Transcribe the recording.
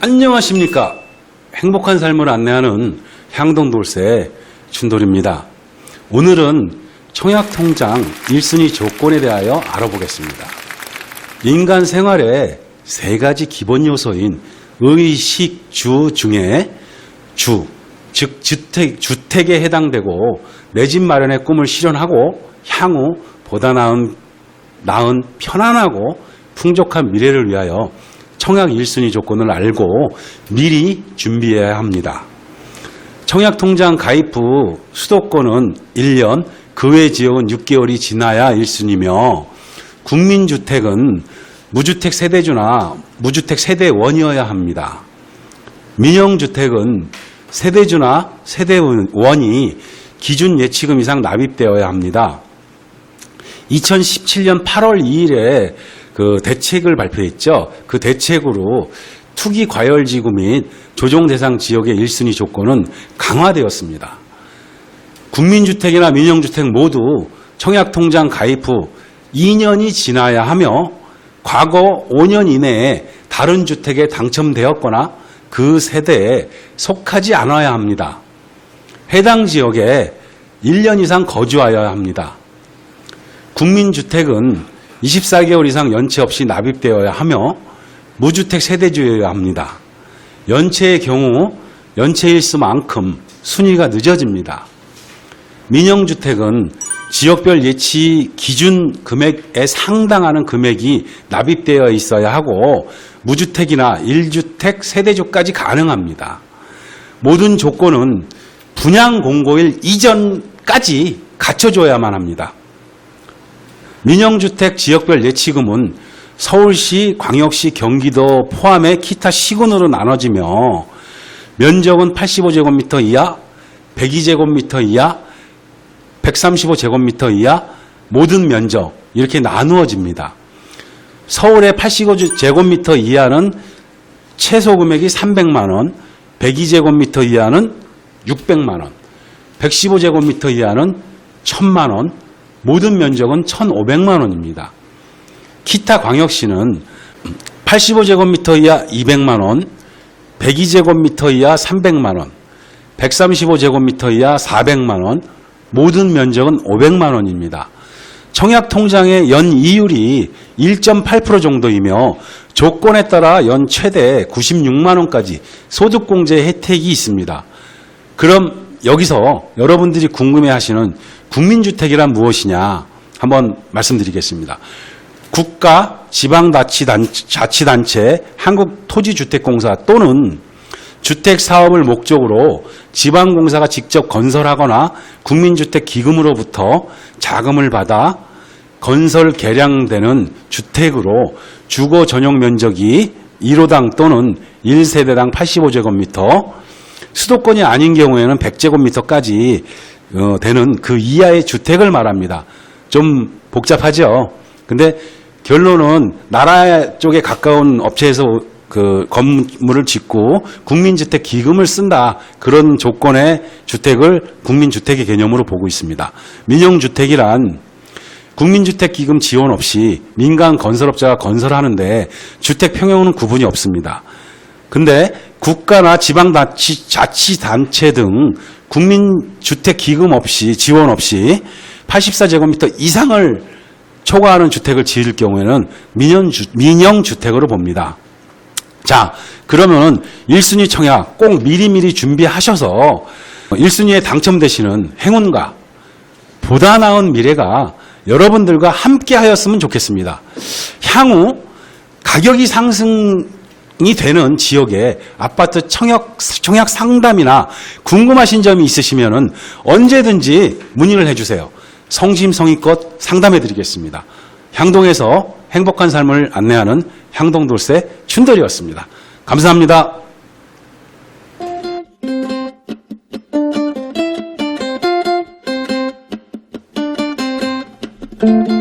안녕하십니까. 행복한 삶을 안내하는 향동돌쇠 춘돌입니다. 오늘은 청약통장 1순위 조건에 대하여 알아보겠습니다. 인간 생활의 세 가지 기본 요소인 의식, 주 중에 주, 즉 주택, 주택에 해당되고 내 집 마련의 꿈을 실현하고 향후 보다 나은, 나은 편안하고 풍족한 미래를 위하여 청약 1순위 조건을 알고 미리 준비해야 합니다. 청약 통장 가입 후 수도권은 1년, 그 외 지역은 6개월이 지나야 1순위며 국민주택은 무주택 세대주나 무주택 세대원이어야 합니다. 민영주택은 세대주나 세대원이 기준 예치금 이상 납입되어야 합니다. 2017년 8월 2일에 그 대책을 발표했죠. 그 대책으로 투기 과열 지구 및 조정 대상 지역의 1순위 조건은 강화되었습니다. 국민주택이나 민영주택 모두 청약통장 가입 후 2년이 지나야 하며 과거 5년 이내에 다른 주택에 당첨되었거나 그 세대에 속하지 않아야 합니다. 해당 지역에 1년 이상 거주하여야 합니다. 국민주택은 24개월 이상 연체 없이 납입되어야 하며 무주택 세대주여야 합니다. 연체의 경우 연체일수만큼 순위가 늦어집니다. 민영주택은 지역별 예치 기준 금액에 상당하는 금액이 납입되어 있어야 하고 무주택이나 1주택 세대주까지 가능합니다. 모든 조건은 분양 공고일 이전까지 갖춰줘야만 합니다. 민영주택 지역별 예치금은 서울시, 광역시, 경기도 포함해 기타 시군으로 나눠지며 면적은 85제곱미터 이하, 102제곱미터 이하, 135제곱미터 이하 모든 면적 이렇게 나누어집니다. 서울의 85제곱미터 이하는 최소 금액이 300만 원, 102제곱미터 이하는 600만 원, 115제곱미터 이하는 1000만 원, 모든 면적은 1,500만 원입니다. 기타 광역시는 85제곱미터 이하 200만 원, 102제곱미터 이하 300만 원, 135제곱미터 이하 400만 원, 모든 면적은 500만 원입니다. 청약 통장의 연 이율이 1.8% 정도이며 조건에 따라 연 최대 96만 원까지 소득공제 혜택이 있습니다. 그럼 여기서 여러분들이 궁금해하시는 국민주택이란 무엇이냐 한번 말씀드리겠습니다. 국가, 지방자치단체, 한국토지주택공사 또는 주택 사업을 목적으로 지방공사가 직접 건설하거나 국민주택 기금으로부터 자금을 받아 건설 개량되는 주택으로 주거 전용 면적이 1호당 또는 1세대당 85제곱미터, 수도권이 아닌 경우에는 100제곱미터까지 어, 되는 그 이하의 주택을 말합니다. 좀 복잡하죠. 근데 결론은 나라 쪽에 가까운 업체에서 그 건물을 짓고 국민주택 기금을 쓴다 그런 조건의 주택을 국민주택의 개념으로 보고 있습니다. 민영주택이란 국민주택 기금 지원 없이 민간 건설업자가 건설하는데 주택 평형은 구분이 없습니다. 근데 국가나 지방자치단체 등 국민주택 기금 없이 지원 없이 84제곱미터 이상을 초과하는 주택을 지을 경우에는 민영주, 민영주택으로 봅니다. 자, 그러면 1순위 청약 꼭 미리미리 준비하셔서 1순위에 당첨되시는 행운과 보다 나은 미래가 여러분들과 함께 하였으면 좋겠습니다. 향후 가격이 상승 이 되는 지역에 아파트 청약, 청약 상담이나 궁금하신 점이 있으시면 언제든지 문의를 해주세요. 성심성의껏 상담해 드리겠습니다. 향동에서 행복한 삶을 안내하는 향동돌세 춘돌이었습니다. 감사합니다. thank